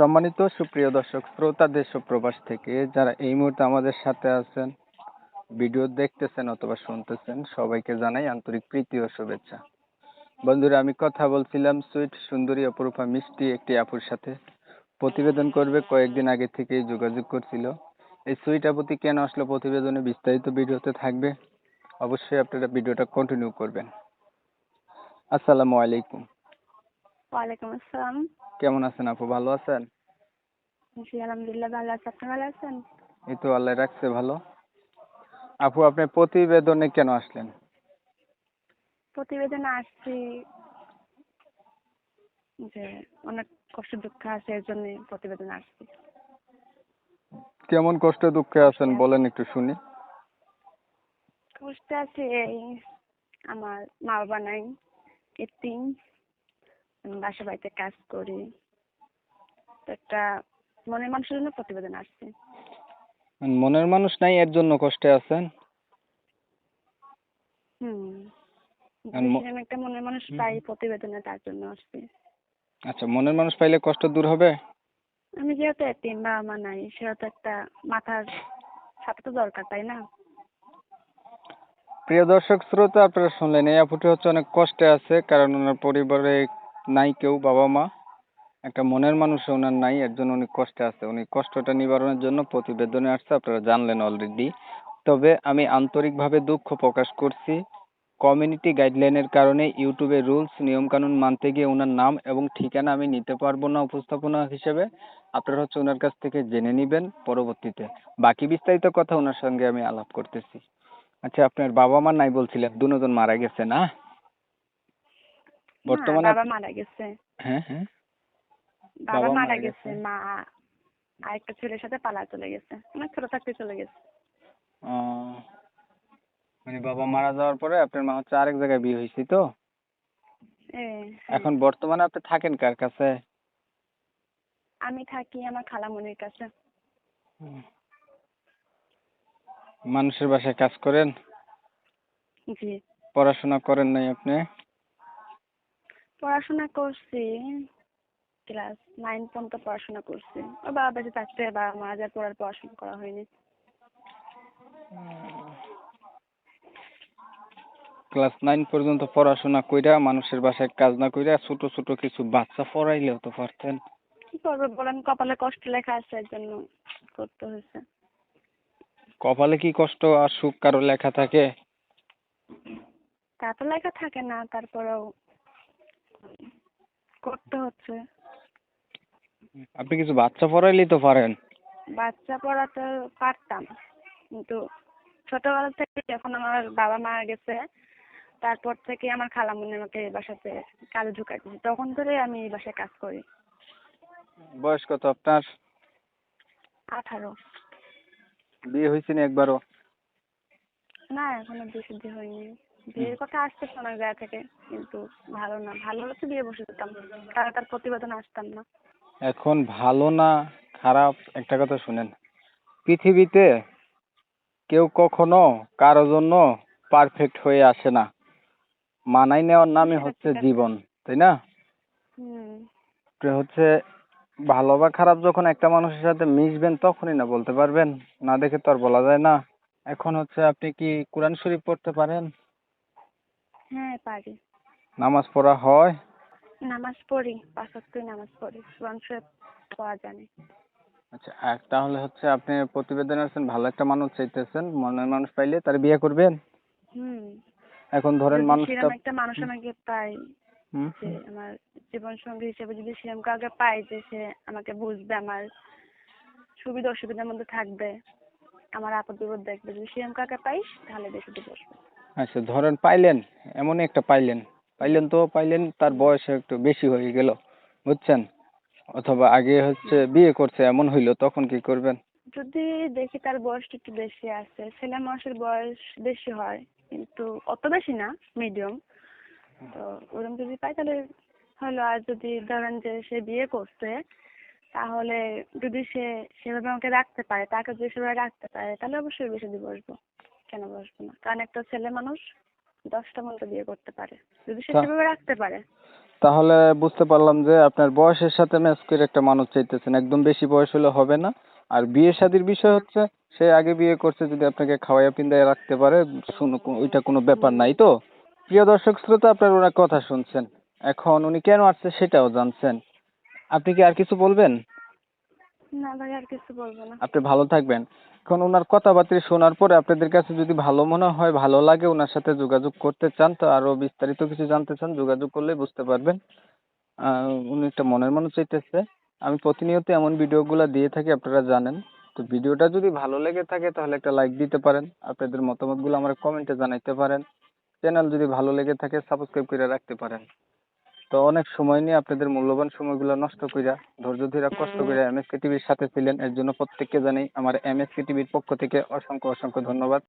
সম্মানিত সুপ্রিয় দর্শক, শ্রোতা দেশ প্রবাস থেকে যারা এই মুহূর্তে আমাদের সাথে আছেন, ভিডিও দেখতেছেন অথবা শুনতেছেন, সবাইকে জানাই আন্তরিক প্রীতি ও শুভেচ্ছা। বন্ধুরা, আমি কথা বলছিলাম সুইট সুন্দরী অপরূপা মিষ্টি একটি আপুর সাথে। প্রতিবেদন করবে, কয়েকদিন আগে থেকেই যোগাযোগ করছিল। এই সুইট আপুটি কেন আসলো প্রতিবেদনে বিস্তারিত ভিডিওতে থাকবে। অবশ্যই আপনারা ভিডিওটা কন্টিনিউ করবেন। আসসালামু আলাইকুম। ওয়ালাইকুম আসসালাম। কেমন আছেন আপু ভালো আছেন? জি আলহামদুলিল্লাহ ভালো আছি। আপনি ভালো আছেন? এই তো আল্লাহ রাখছে ভালো। আপু আপনি প্রতিবেদনে কেন আসলেন? প্রতিবেদনে আসছি যে অনেক কষ্ট দুঃখ আছে এর জন্য প্রতিবেদনে আসছি। কেমন কষ্ট দুঃখে আছেন বলেন একটু শুনি। কষ্ট আছে এই আমার মা বাবা নাই আমি বাসা বাড়িতে কাজ করি। তো একটা মনের মানুষের জন্য প্রতিবেদন আসছি। মনের মানুষ নাই এর জন্য কষ্টে আছেন? হুম। একটা মনের মানুষ পাই প্রতিবেদনে তার জন্য আসছি। আচ্ছা মনের মানুষ পাইলে কষ্ট দূর হবে? আমি যেহেতু এতিম বাবা মা নাই সেহেতু একটা মাথার সাথে তো দরকার তাই না? প্রিয় দর্শক শ্রোতা আপনারা শুনলেন এই আপুটি হচ্ছে অনেক কষ্টে আছে কারণ ওনার পরিবারে নাই কেউ বাবা মা একটা মনের মানুষ ওনার নাই এর জন্য উনি কষ্টে আছে। উনি কষ্টটা নিবারণের জন্য প্রতিবেদনে আসছে আপনারা জানলেন অলরেডি তবে আমি আন্তরিকভাবে দুঃখ প্রকাশ করছি। কমিউনিটি গাইডলাইনের কারণে ইউটিউবে রুলস নিয়মকানুন মানতে গিয়ে ওনার নাম এবং ঠিকানা আমি নিতে পারব না উপস্থাপনা হিসেবে। আপনারা হচ্ছে ওনার কাছ থেকে জেনে নেবেন পরবর্তীতে। বাকি বিস্তারিত কথা ওনার সঙ্গে আমি আলাপ করতেছি। আচ্ছা আপনার বাবা মা নাই বলছিলেন দুজন মারা গেছে না না, বর্তমানে বাবা মারা গেছে। হ্যাঁ হ্যাঁ। বাবা মারা গেছে গেছে। মা আরেকটা ছেলের সাথে পালা চলে গেছে। অনেক ছোট থাকতে চলে গেছে। ও, মানে বাবা মারা যাওয়ার পরে আপনার মা হচ্ছে আরেক জায়গায় বিয়ে হয়েছে তো? এখন বর্তমানে আপনি থাকেন কার কাছে? আমি থাকি আমার খালামণির কাছে। মানুষের বাসায় কাজ করেন? জি। পড়াশোনা করেন নাই আপনি? পড়াশোনা করছি ক্লাস নাইন পর্যন্ত পড়াশোনা করছি। ও বাবা বেঁচে থাকতে বাবা মারা যাওয়ার পর আর পড়াশোনা করা হয়নি। ক্লাস নাইন পর্যন্ত পড়াশোনা কইরা মানুষের বাসায় কাজ না কইরা ছোট ছোট কিছু বাচ্চা পড়াইলেও তো পারতেন। কি করব বলেন কপালে কষ্ট লেখা আছে এর জন্য করতে হয়েছে। কপালে কি কষ্ট আর সুখ কারও লেখা থাকে? তা তো লেখা থাকে না তারপরেও করতে হচ্ছে। আপনি কিছু বাচ্চা পড়াইলেই তো পারেন। বাচ্চা পড়াতে পারতাম কিন্তু ছোটবেলা থেকে যখন আমার বাবা মারা গেছে তারপর থেকে আমার খালামুনি আমাকে এই বাসাতে কাজে ঢুকাই দিয়েছে। তখন ধরে আমি এই বাসায় কাজ করি। বয়স কত আপনার? আঠারো। বিয়ে হয়েছে না একবারও? না এখনও বিয়ে শুদ্ধি হয়নি। বিয়ের কথা আসতেছে অনেক জায়গা থেকে কিন্তু ভালো না। ভালো হলে তো বিয়ে বসে যেতাম। তারা তার প্রতিবেদন আসতাম না। এখন ভালো না খারাপ একটা কথা শুনেন। পৃথিবীতে কেউ কখনো কারও জন্য পারফেক্ট হয়ে আসে না। মানাই নেওয়ার নামই হচ্ছে জীবন তাই না? হচ্ছে ভালো বা খারাপ যখন একটা মানুষের সাথে মিশবেন তখনই না বলতে পারবেন। না দেখে তো আর বলা যায় না। এখন হচ্ছে আপনি কি কোরআন শরীফ পড়তে পারেন? হ্যাঁ পারি। নামাজ পড়া হয়? নামাজ পড়ি পাঁচ ওয়াক্তই নামাজ পড়ি কোরআন শরীফ পড়া জানি আচ্ছা আর তাহলে হচ্ছে আপনি প্রতিবেদনে আছেন ভালো একটা মানুষ চাইতেছেন মনের মানুষ পাইলে তার বিয়ে করবেন? হুম। এখন ধরেন মানুষটা একটা মানুষ আমাকে পাই হুম, যে আমার জীবন সঙ্গী হিসেবে যদি সেরকম কাউকে পাই যে সে আমাকে বুঝবে আমার সুবিধা অসুবিধার মধ্যে থাকবে আমার আপদ বিপদ দেখবে যদি সেরকম কাউকে পাই তাহলে বেশি বসবে আচ্ছা ধরেন পাইলেন, এমনই একটা পাইলেন। পাইলেন তো, পাইলেন, তার বয়স একটু বেশি হয়ে গেল, বুঝছেন? অথবা আগে হচ্ছে বিয়ে করছে, এমন হইল, তখন কি করবেন? যদি দেখি তার বয়সটা একটু বেশি আছে, ছেলে মানুষের বয়স বেশি হয়, কিন্তু অত বেশি না মিডিয়াম তো ওরকম যদি পাই, তাহলে হলো, আর যদি ধরেন যে সে বিয়ে করছে, তাহলে যদি সে সেভাবে আমাকে রাখতে পারে, তাকে যদি সেভাবে রাখতে পারে, তাহলে অবশ্যই বেশি দিয়ে বসবো কেন বসবো না? কারণ একটা ছেলে মানুষ দশটা মতো বিয়ে করতে পারে। যদি সে সেভাবে রাখতে পারে। তাহলে বুঝতে পারলাম যে আপনার বয়সের সাথে ম্যাচ করে একটা মানুষ চাইতেছেন। একদম বেশি বয়স হলে হবে না। আর বিয়ে শাদির বিষয় হচ্ছে সে আগে বিয়ে করছে যদি আপনাকে খাওয়াইয়া পিন্দাইয়া রাখতে পারে শুনো ওইটা কোনো ব্যাপার নাই তো? প্রিয় দর্শক শ্রোতা আপনার ওনার কথা শুনছেন। এখন উনি কেন আসছে সেটাও জানছেন। আপনি কি আর কিছু বলবেন? না ভাই আর কিছু বলব না। আপনি ভালো থাকবেন। এখন ওনার কথাবার্তা শোনার পরে আপনাদের কাছে যদি ভালো মনে হয়, ভালো লাগে, ওনার সাথে যোগাযোগ করতে চান, তো আরও বিস্তারিত কিছু জানতে চান, যোগাযোগ করলেই বুঝতে পারবেন। উনি একটা মনের মানুষ চাইতেছে আমি প্রতিনিয়ত এমন ভিডিওগুলো দিয়ে থাকি, আপনারা জানেন। তো ভিডিওটা যদি ভালো লেগে থাকে, তাহলে একটা লাইক দিতে পারেন। আপনাদের মতামতগুলো আমার কমেন্টে জানাইতে পারেন। চ্যানেল যদি ভালো লেগে থাকে সাবস্ক্রাইব করে রাখতে পারেন। তো অনেক সময় নিয়ে আপনাদের মূল্যবান সময়গুলো নষ্ট কইরা ধৈর্য ধীরা কষ্ট করে এমএসকে টিভির সাথে ছিলেন। এর জন্য প্রত্যেককে জানাই আমার এমএসকে টিভির পক্ষ থেকে অসংখ্য অসংখ্য ধন্যবাদ।